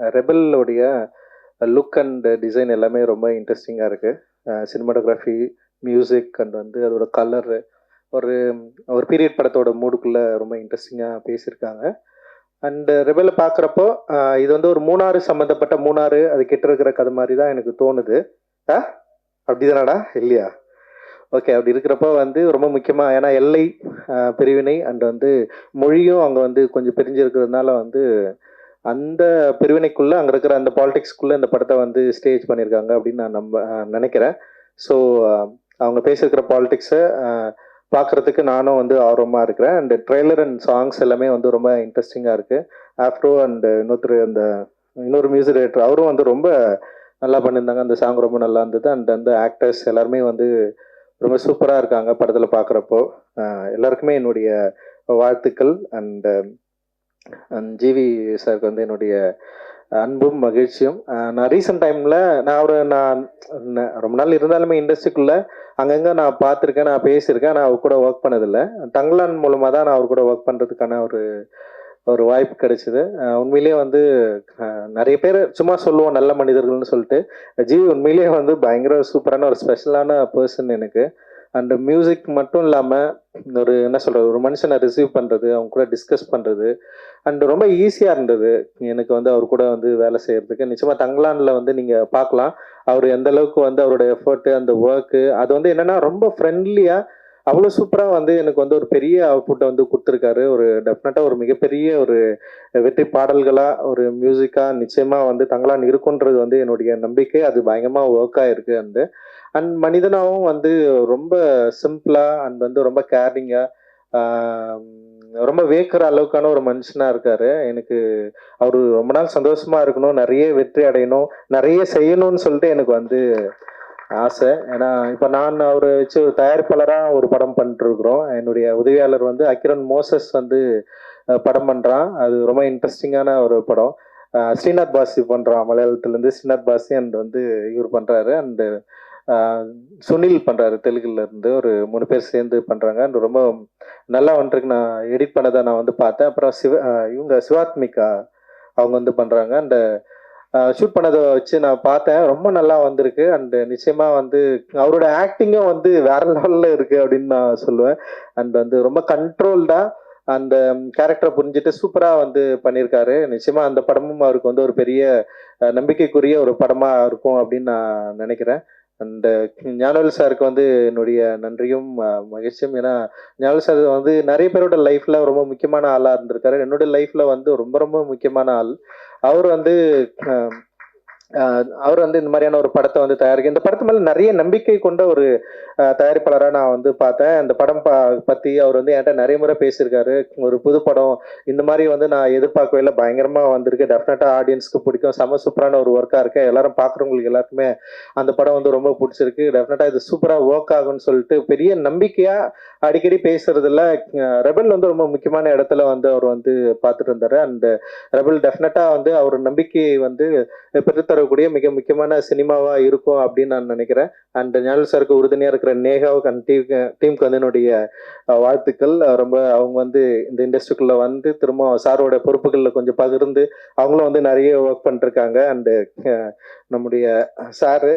ரெபலோடைய look and design எல்லாமே ரொம்ப இன்ட்ரெஸ்டிங்காக இருக்குது சினிமாட்டோகிராஃபி மியூசிக் அண்ட் வந்து அதோட கலர் ஒரு ஒரு பீரியட் படத்தோட மூடுக்குள்ளே ரொம்ப இன்ட்ரெஸ்டிங்காக பேசியிருக்காங்க. அண்டு ரெபலை பார்க்குறப்போ இது வந்து ஒரு மூணாறு சம்மந்தப்பட்ட மூணாறு அது கிட்ட இருக்கிற கதை மாதிரி தான் எனக்கு தோணுது. ஆ? அப்படிதானடா? இல்லையா? ஓகே அப்படி இருக்கிறப்போ வந்து ரொம்ப முக்கியமாக ஏன்னா எல்லை பிரிவினை அண்ட் வந்து மொழியும் அங்கே வந்து கொஞ்சம் பிரிஞ்சிருக்கிறதுனால வந்து அந்த பிரிவினைக்குள்ளே அங்கே இருக்கிற அந்த பாலிடிக்ஸ்க்குள்ளே இந்த படத்தை வந்து ஸ்டேஜ் பண்ணியிருக்காங்க அப்படின்னு நான் நம்ப நினைக்கிறேன். ஸோ அவங்க பேசியிருக்கிற பாலிடிக்ஸை பார்க்குறதுக்கு நானும் வந்து ஆர்வமாக இருக்கிறேன். அண்ட் ட்ரெய்லர் அண்ட் சாங்ஸ் எல்லாமே வந்து ரொம்ப இன்ட்ரெஸ்டிங்காக இருக்குது ஆஃப்ரோ அண்ட் இன்னொருத்தர் அந்த இன்னொரு மியூசிக் டைரக்டர் அவரும் வந்து ரொம்ப நல்லா பண்ணியிருந்தாங்க. அந்த சாங் ரொம்ப நல்லா இருந்தது. அண்ட் அந்த ஆக்டர்ஸ் எல்லாருமே வந்து ரொம்ப சூப்பராக இருக்காங்க படத்தில் பார்க்குறப்போ. எல்லாருக்குமே என்னுடைய வாழ்த்துக்கள். அண்ட் ஜிவி சாருக்கு வந்து என்னுடைய அன்பும் மகிழ்ச்சியும். நான் ரீசெண்ட் டைமில் நான் ஒரு நான் ரொம்ப நாள் இருந்தாலுமே இண்டஸ்ட்ரிக்குள்ளே அங்கங்கே நான் பார்த்துருக்கேன் நான் பேசியிருக்கேன் நான் அவர் கூட ஒர்க் பண்ணதில்லை. தங்கலான் மூலமாக தான் நான் அவர் கூட ஒர்க் பண்ணுறதுக்கான ஒரு ஒரு வாய்ப்பு கிடைச்சிது. உண்மையிலேயே வந்து நிறைய பேர் சும்மா சொல்லுவோம் நல்ல மனிதர்கள்னு சொல்லிட்டு. ஜிவி உண்மையிலேயே வந்து பயங்கர சூப்பரான ஒரு ஸ்பெஷலான பர்சன் எனக்கு. அண்ட் மியூசிக் மட்டும் இல்லாமல் ஒரு என்ன சொல்கிறது ஒரு மனுஷனை ரிசீவ் பண்ணுறது அவங்க கூட டிஸ்கஸ் பண்ணுறது அண்ட் ரொம்ப ஈஸியாக இருந்தது. எனக்கு வந்து அவர் கூட வந்து வேலை செய்கிறதுக்கு நிச்சயமாக தங்கலானில் வந்து நீங்கள் பார்க்கலாம். அவர் எந்த அளவுக்கு வந்து அவரோட எஃபர்ட்டு அந்த ஒர்க்கு அது வந்து என்னென்னா ரொம்ப ஃப்ரெண்ட்லியாக அவ்வளோ சூப்பராக வந்து எனக்கு வந்து ஒரு பெரிய அவுட்புட்டை வந்து கொடுத்துருக்காரு. ஒரு டெஃபினட்டாக ஒரு மிகப்பெரிய ஒரு வெற்றி பாடல்களாக ஒரு மியூசிக்காக நிச்சயமாக வந்து தங்களான் இருக்குன்றது வந்து என்னுடைய நம்பிக்கை. அது பயங்கரமாக ஒர்க் ஆகிருக்கு அந்த அண்ட் மனிதனாகவும் வந்து ரொம்ப சிம்பிளாக அண்ட் வந்து ரொம்ப கேரிங்காக ரொம்ப வேக்கிற அளவுக்கான ஒரு மனுஷனாக இருக்காரு. எனக்கு அவர் ரொம்ப நாள் சந்தோஷமாக இருக்கணும் நிறைய வெற்றி அடையணும் நிறைய செய்யணும்னு சொல்லிட்டு எனக்கு வந்து ஆசை. ஏன்னா இப்போ நான் அவரை வச்சு ஒரு தயாரிப்பாளராக ஒரு படம் பண்ணிட்டுருக்குறோம் என்னுடைய உதவியாளர் வந்து அக்கிரன் மோசஸ் வந்து படம் பண்ணுறான் அது ரொம்ப இன்ட்ரெஸ்டிங்கான ஒரு படம். ஸ்ரீநாத் பாசி பண்ணுறான் மலையாளத்துலேருந்து ஸ்ரீநாத் பாசி அண்ட் வந்து இவர் பண்ணுறாரு அண்டு சுனில் பண்ணுறாரு தெலுங்குலேருந்து ஒரு மூணு பேர் சேர்ந்து பண்ணுறாங்க அண்ட் ரொம்ப நல்லா வந்துருக்கு. நான் எடிட் பண்ணதை நான் வந்து பார்த்தேன். அப்புறம் சிவ இவங்க சிவாத்மிகா அவங்க வந்து பண்ணுறாங்க அண்ட் ஷூட் பண்ணதை வச்சு நான் பார்த்தேன். ரொம்ப நல்லா வந்திருக்கு. அண்ட் நிச்சயமா வந்து அவரோட ஆக்டிங்கும் வந்து வேற லெவலில் இருக்கு அப்படின்னு நான் சொல்லுவேன். அண்ட் வந்து ரொம்ப கண்ட்ரோல்டா அந்த கேரக்டரை புரிஞ்சுட்டு சூப்பரா வந்து பண்ணியிருக்காரு. நிச்சயமா அந்த படமும் அவருக்கு வந்து ஒரு பெரிய நம்பிக்கைக்குரிய ஒரு படமா இருக்கும் அப்படின்னு நான் நினைக்கிறேன். அண்ட் ஞானவேல் சாருக்கு வந்து என்னுடைய நன்றியும் மகிழ்ச்சியும். ஏன்னா ஞானவேல் சார் வந்து நிறைய பேரோட லைஃப்ல ரொம்ப முக்கியமான ஆளா இருந்திருக்காரு. என்னோட லைஃப்ல வந்து ரொம்ப ரொம்ப முக்கியமான ஆள். அவர் வந்து அவர் வந்து இந்த மாதிரியான ஒரு படத்தை வந்து தயாரிக்க இந்த படத்து மேல நிறைய நம்பிக்கை கொண்ட ஒரு தயாரிப்பாளராக நான் வந்து பார்த்தேன். அந்த படம் ப பற்றி அவர் வந்து என்கிட்ட நிறைய முறை பேசியிருக்காரு. ஒரு புது படம். இந்த மாதிரி வந்து நான் எதிர்பார்க்கவே இல்லை. பயங்கரமாக வந்திருக்கு. டெஃபினட்டாக ஆடியன்ஸ்க்கு பிடிக்கும். செம சூப்பரான ஒரு ஒர்க்காக இருக்கு. எல்லாரும் பார்க்குறவங்களுக்கு எல்லாருக்குமே அந்த படம் வந்து ரொம்ப பிடிச்சிருக்கு. டெஃபினட்டாக இது சூப்பராக ஒர்க் ஆகும்னு சொல்லிட்டு பெரிய நம்பிக்கையாக அடிக்கடி பேசுறதுல ரெபல் வந்து ரொம்ப முக்கியமான இடத்துல வந்து அவர் வந்து பார்த்துட்டு இருந்தாரு. அந்த ரெபல் டெஃபினட்டாக வந்து அவர் நம்பிக்கையை வந்து தரக்கூடிய மிக முக்கியமான சினிமாவா இருக்கும் அப்படின்னு நான் நினைக்கிறேன். அண்ட் ஞானல் சாருக்கு உறுதுணையா இருக்கிற நேகாவுக்கு அந்த டீம் டீமுக்கு வந்து என்னுடைய வாழ்த்துக்கள். ரொம்ப அவங்க வந்து இந்த இண்டஸ்ட்ரிக்குள்ள வந்து திரும்ப சாரோட பொறுப்புகளில் கொஞ்சம் பகிர்ந்து அவங்களும் வந்து நிறைய ஒர்க் பண்ணிருக்காங்க. அண்டு நம்முடைய சாரு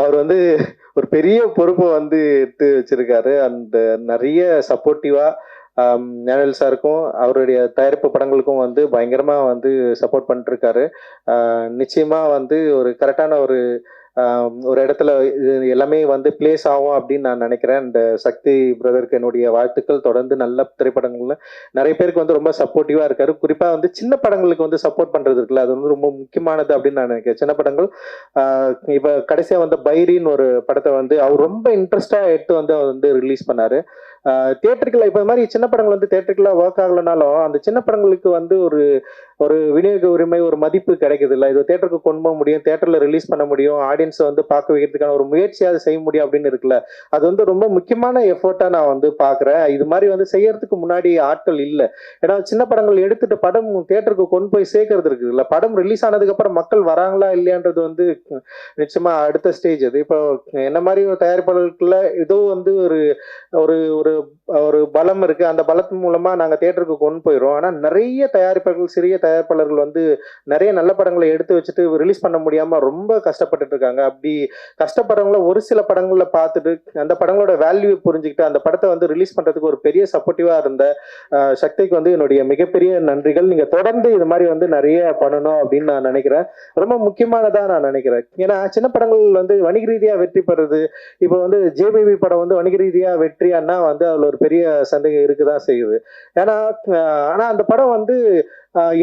அவர் வந்து ஒரு பெரிய பொறுப்பை வந்து எடுத்து வச்சிருக்காரு. அண்ட் நிறைய சப்போர்ட்டிவா நேனல் சாருக்கும் அவருடைய தயாரிப்பு படங்களுக்கும் வந்து பயங்கரமாக வந்து சப்போர்ட் பண்ணிட்டுருக்காரு. நிச்சயமாக வந்து ஒரு கரெக்டான ஒரு ஒரு இடத்துல இது எல்லாமே வந்து பிளேஸ் ஆகும் அப்படின்னு நான் நினைக்கிறேன். அண்ட் சக்தி பிரதருக்கு என்னுடைய வாழ்த்துக்கள். தொடர்ந்து நல்ல திரைப்படங்கள்ல நிறைய பேருக்கு வந்து ரொம்ப சப்போர்ட்டிவாக இருக்காரு. குறிப்பாக வந்து சின்ன படங்களுக்கு வந்து சப்போர்ட் பண்ணுறது இருக்குல்ல அது வந்து ரொம்ப முக்கியமானது அப்படின்னு நான் நினைக்கிறேன். சின்ன படங்கள் இப்போ கடைசியாக வந்து வந்த பைரின்னு ஒரு படத்தை வந்து அவர் ரொம்ப இன்ட்ரெஸ்டாக எடுத்து வந்து அவர் வந்து ரிலீஸ் பண்ணார். தியேட்டருக்குள்ள இப்போ இந்த மாதிரி சின்ன படங்கள் வந்து தியேட்டருக்குள்ள ஒர்க் ஆகலைனாலும் அந்த சின்ன படங்களுக்கு வந்து ஒரு ஒரு விநியோக உரிமை ஒரு மதிப்பு கிடைக்குது இல்லை இது தேட்டருக்கு கொண்டு போக முடியும் தேட்டரில் ரிலீஸ் பண்ண முடியும் ஆடியன்ஸை வந்து பார்க்க வைக்கிறதுக்கான ஒரு முயற்சியாவது செய்ய முடியும் அப்படின்னு இருக்குல்ல? அது வந்து ரொம்ப முக்கியமான எஃபர்ட்டாக நான் வந்து பார்க்குறேன். இது மாதிரி வந்து செய்யறதுக்கு முன்னாடி ஆட்கள் இல்லை. ஏன்னா சின்ன படங்கள் எடுத்துட்டு படம் தேட்டருக்கு கொண்டு போய் சேர்க்கறது இருக்குது இல்லை படம் ரிலீஸ் ஆனதுக்கப்புறம் மக்கள் வராங்களா இல்லையான்றது வந்து நிச்சயமாக அடுத்த ஸ்டேஜ் அது. இப்போ என்ன மாதிரி ஒரு தயாரிப்பாளர்களுக்குள்ள ஏதோ வந்து ஒரு ஒரு ஒரு ஒரு பலம் இருக்கு. அந்த பலத்தின் மூலமா நாங்க தியேட்டருக்கு கொண்டு போயிடும் ஆனா நிறைய தயாரிப்பாளர்கள் சிறிய தயாரிப்பாளர்கள் வந்து நிறைய நல்ல படங்களை எடுத்து வச்சுட்டு ரிலீஸ் பண்ண முடியாம ரொம்ப கஷ்டப்பட்டுட்டு இருக்காங்க. அப்படி கஷ்டப்படுறவங்கள ஒரு சில படங்களை பார்த்துட்டு அந்த படங்களோட வேல்யூ புரிஞ்சுக்கிட்டு அந்த படத்தை வந்து ரிலீஸ் பண்றதுக்கு ஒரு பெரிய சப்போர்ட்டிவா இருந்த சக்திக்கு வந்து என்னுடைய மிகப்பெரிய நன்றிகள். நீங்க தொடர்ந்து இது மாதிரி வந்து நிறைய பண்ணணும் அப்படின்னு நான் நினைக்கிறேன். ரொம்ப முக்கியமானதா நான் நினைக்கிறேன். ஏன்னா சின்ன படங்கள் வந்து வணிக ரீதியா வெற்றி பெறுறது இப்போ வந்து ஜேபிபி படம் வந்து வணிக ரீதியா வெற்றியானா வந்து அதுல ஒரு பெரிய சந்தேகம் இருக்குதான் செய்யுது. ஏன்னா ஆனால் ஆனா அந்த படம் வந்து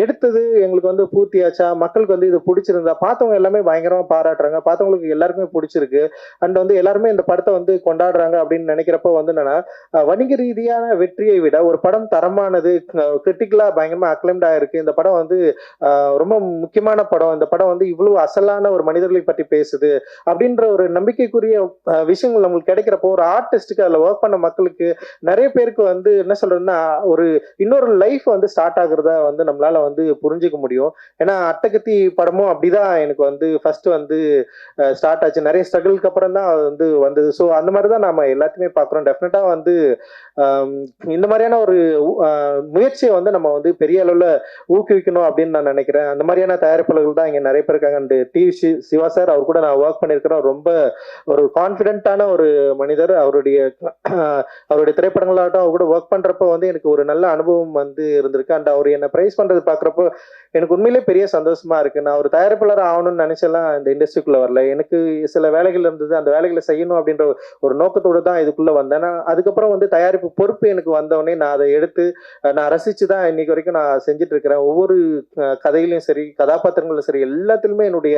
எடுத்தது எங்களுக்கு வந்து பூர்த்தியாச்சா? மக்களுக்கு வந்து இது பிடிச்சிருந்தா? பார்த்தவங்க எல்லாமே பயங்கரமாக பாராட்டுறாங்க. பார்த்தவங்களுக்கு எல்லாருக்குமே பிடிச்சிருக்கு. அண்ட் வந்து எல்லாருமே இந்த படத்தை வந்து கொண்டாடுறாங்க அப்படின்னு நினைக்கிறப்போ வந்து என்னன்னா வணிக ரீதியான வெற்றியை விட ஒரு படம் தரமானது கிரிட்டிக்கலாக பயங்கரமாக அக்ளைம்ட் ஆயிருக்கு. இந்த படம் வந்து ரொம்ப முக்கியமான படம். இந்த படம் வந்து இவ்வளவு அசலான ஒரு மனிதர்களை பற்றி பேசுது அப்படின்ற ஒரு நம்பிக்கைக்குரிய விஷயங்கள் நம்மளுக்கு கிடைக்கிறப்போ ஒரு ஆர்டிஸ்ட்டுக்கு அதில் ஒர்க் பண்ண மக்களுக்கு நிறைய பேருக்கு வந்து என்ன சொல்றதுன்னா ஒரு இன்னொரு லைஃப் வந்து ஸ்டார்ட் ஆகுறதா வந்து நம்மளால வந்து புரிஞ்சுக்க முடியும். ஏன்னா அட்டகத்தி படமும் அப்படிதான் எனக்கு வந்து ஃபர்ஸ்ட் வந்து ஸ்டார்ட் ஆச்சு. நிறைய ஸ்ட்ரகிளுக்கு அப்புறம் தான் அது வந்து வந்தது. ஸோ அந்த மாதிரி தான் நாம எல்லாத்தையுமே பார்க்குறோம். டெஃபினட்டா வந்து இந்த மாதிரியான ஒரு முயற்சியை வந்து நம்ம வந்து பெரிய அளவில் ஊக்குவிக்கணும் அப்படின்னு நான் நினைக்கிறேன். அந்த மாதிரியான தயாரிப்பாளர்கள் தான் இங்கே நிறைய பேர் இருக்காங்க. அண்ட் டி சி- சிவா சார் அவர் கூட நான் ஒர்க் பண்ணியிருக்கிறேன். ரொம்ப ஒரு கான்ஃபிடென்ட்டான ஒரு மனிதர். அவருடைய அவருடைய திரைப்படங்களாகட்டும் அவர் கூட ஒர்க் பண்றப்போ வந்து எனக்கு ஒரு நல்ல அனுபவம் வந்து இருந்திருக்கு. அண்ட் அவர் என்னை ப்ரைஸ் பண்றது பார்க்குறப்போ எனக்கு உண்மையிலே பெரிய சந்தோஷமா இருக்கு. நான் ஒரு தயாரிப்பாளர் ஆகணும்னு நினைச்செல்லாம் இந்த இண்டஸ்ட்ரிக்குள்ள வரல. எனக்கு சில வேலைகள் இருந்தது அந்த வேலைகளை செய்யணும் அப்படின்ற ஒரு நோக்கத்தோடு தான் இதுக்குள்ள வந்தேன். நான் அதுக்கப்புறம் வந்து தயாரிப்பு பொறுப்பு எனக்கு வந்தவொடனே நான் அதை எடுத்து நான் ரசிச்சு தான் இன்னைக்கு வரைக்கும் நான் செஞ்சுட்டு இருக்கிறேன். ஒவ்வொரு கதையிலையும் சரி கதாபாத்திரங்களும் சரி எல்லாத்துலயுமே என்னுடைய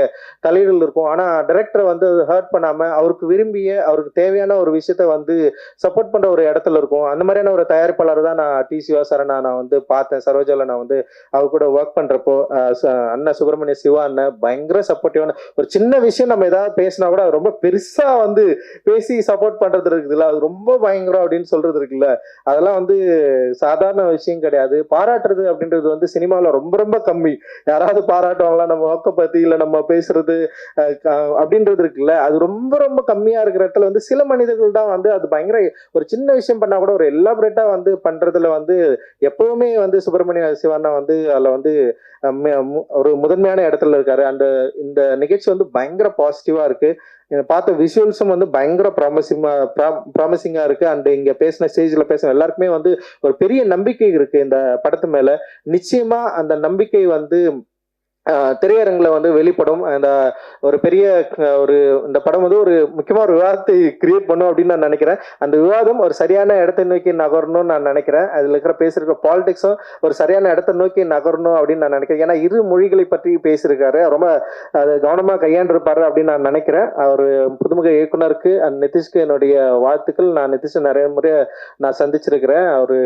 தலையீடுகள் இருக்கும். ஆனா டைரக்டரை வந்து ஹர்ட் பண்ணாம அவருக்கு விரும்பிய அவருக்கு தேவையான ஒரு விஷயத்த வந்து சப்போர்ட் பண்ற ஒரு இடத்துல இருக்கும். அந்த மாதிரியான ஒரு தயாரிப்பாளர் தான் நான் டி சிவா சரணா நான் வந்து பார்த்தேன். சரோஜால நான் வந்து அவர் கூட ஒர்க் பண்றப்போ அண்ணன் அண்ணா சுப்பிரமணிய சிவா அண்ணன் பயங்கர சப்போர்ட்டிவான ஒரு சின்ன விஷயம் நம்ம ஏதாவது பேசினா கூட ரொம்ப பெருசா வந்து பேசி சப்போர்ட் பண்றது இருக்குதுல்ல. அது ரொம்ப பயங்கரம் அப்படின்னு சொல்றது இருக்குல்ல. அதெல்லாம் வந்து சாதாரண விஷயம் கிடையாது. பாராட்டுறது அப்படின்றது வந்து சினிமாவில் ரொம்ப ரொம்ப கம்மி. யாராவது பாராட்டுவாங்களா? நம்ம ஒர்க்கை பத்தி இல்லை நம்ம பேசுறது அஹ், அப்படின்றது இருக்குல்ல. அது ரொம்ப ரொம்ப கம்மியா இருக்கிற இடத்துல வந்து சில மனிதர்கள் தான் வந்து அது பயங்கர ஒரு சின்ன விஷயம் பண்ணா கூட ஒரு எல்லாபரேட்டா வந்து பண்றதுல வந்து எப்பவுமே வந்து சுப்பிரமணிய சிவண்ணா வந்து வந்து அதில் வந்து ஒரு முதன்மையான இடத்துல இருக்காரு. அந்த இந்த நிகழ்ச்சி வந்து பயங்கர பாசிட்டிவாக இருக்கு. பார்த்த விஷுவல்ஸும் வந்து பயங்கர ப்ராமிசிங்காக ப்ராமிசிங்காக இருக்கு. அண்ட் இங்கே பேசின ஸ்டேஜ்ல பேசின எல்லாருக்குமே வந்து ஒரு பெரிய நம்பிக்கை இருக்கு இந்த படத்து மேலே. நிச்சயமா அந்த நம்பிக்கை வந்து திரையரங்குல வந்து வெளிப்படும். அந்த ஒரு பெரிய ஒரு இந்த படம் வந்து ஒரு முக்கியமா ஒரு விவாதத்தை கிரியேட் பண்ணும் அப்படின்னு நான் நினைக்கிறேன். அந்த விவாதம் ஒரு சரியான இடத்தை நோக்கி நகரணும்னு நான் நினைக்கிறேன். அதுல இருக்கிற பேசிருக்கிற பாலிடிக்ஸும் ஒரு சரியான இடத்தை நோக்கி நகரணும் அப்படின்னு நான் நினைக்கிறேன். ஏன்னா இரு மொழிகளை பற்றி பேசியிருக்காரு. ரொம்ப அது கவனமா கையாண்டிருப்பாரு அப்படின்னு நான் நினைக்கிறேன். அவர் புதுமுக இயக்குனருக்கு அண்ட் நிதிஷ்க்கு என்னுடைய வாழ்த்துக்கள். நான் நிதிஷை நிறைய முறை நான் சந்திச்சிருக்கிறேன். அவரு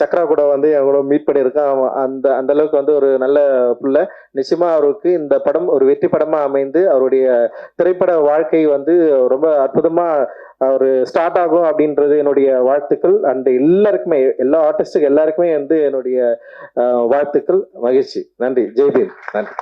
சக்ரா கூட வந்து அவங்கள மீட் பண்ணியிருக்கேன் அவன் அந்த அந்த அளவுக்கு வந்து ஒரு நல்ல பிள்ளை. நிச்சயமா அவருக்கு இந்த படம் ஒரு வெற்றி படமா அமைந்து அவருடைய திரைப்பட வாழ்க்கை வந்து ரொம்ப அற்புதமா அவர் ஸ்டார்ட் ஆகும் அப்படின்றது என்னுடைய வாழ்த்துக்கள். அண்ட் எல்லாருக்குமே எல்லா ஆர்டிஸ்டுக்கு எல்லாருக்குமே வந்து என்னுடைய வாழ்த்துக்கள். மகிழ்ச்சி. நன்றி. ஜெய்பீம். நன்றி.